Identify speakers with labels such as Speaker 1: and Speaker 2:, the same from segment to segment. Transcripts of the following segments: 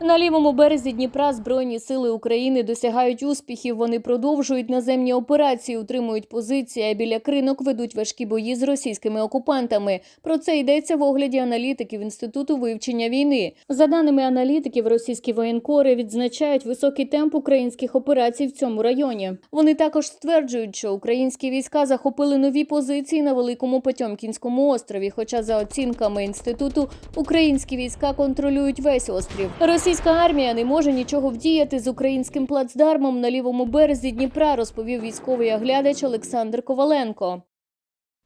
Speaker 1: На лівому березі Дніпра Збройні сили України досягають успіхів. Вони продовжують наземні операції, утримують позиції, а біля кринок ведуть важкі бої з російськими окупантами. Про це йдеться в огляді аналітиків інституту вивчення війни. За даними аналітиків, російські воєнкори відзначають високий темп українських операцій в цьому районі. Вони також стверджують, що українські війська захопили нові позиції на великому Потьомкінському острові. Хоча, за оцінками інституту, українські війська контролюють весь острів. Російська армія не може нічого вдіяти з українським плацдармом на лівому березі Дніпра, розповів військовий оглядач Олександр Коваленко.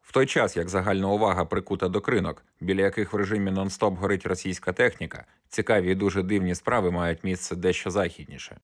Speaker 2: В той час, як загальна увага прикута до кринок, біля яких в режимі нон-стоп горить російська техніка, цікаві і дуже дивні справи мають місце дещо західніше.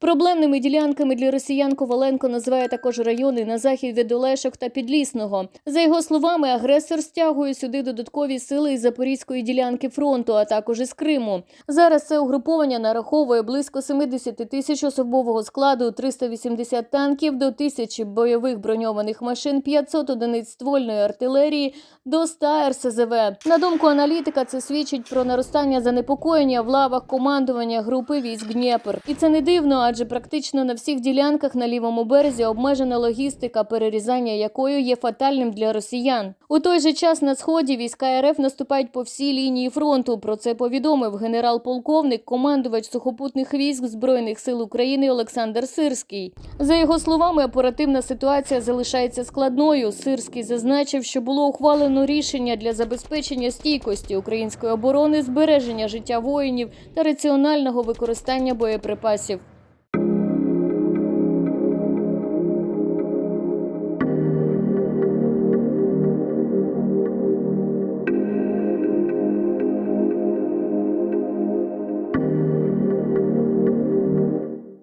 Speaker 1: Проблемними ділянками для росіян Коваленко називає також райони на захід від Олешок та Підлісного. За його словами, агресор стягує сюди додаткові сили із запорізької ділянки фронту, а також із Криму. Зараз це угруповання нараховує близько 70 тисяч особового складу, 380 танків, до тисячі бойових броньованих машин, 500 одиниць ствольної артилерії, до 100 РСЗВ. На думку аналітика, це свідчить про наростання занепокоєння в лавах командування групи військ Дніпр. І це не дивно, адже практично на всіх ділянках на лівому березі обмежена логістика, перерізання якою є фатальним для росіян. У той же час на сході війська РФ наступають по всій лінії фронту. Про це повідомив генерал-полковник, командувач сухопутних військ збройних сил України Олександр Сирський. За його словами, оперативна ситуація залишається складною. Сирський зазначив, що було ухвалено рішення для забезпечення стійкості української оборони, збереження життя воїнів та раціонального використання боєприпасів.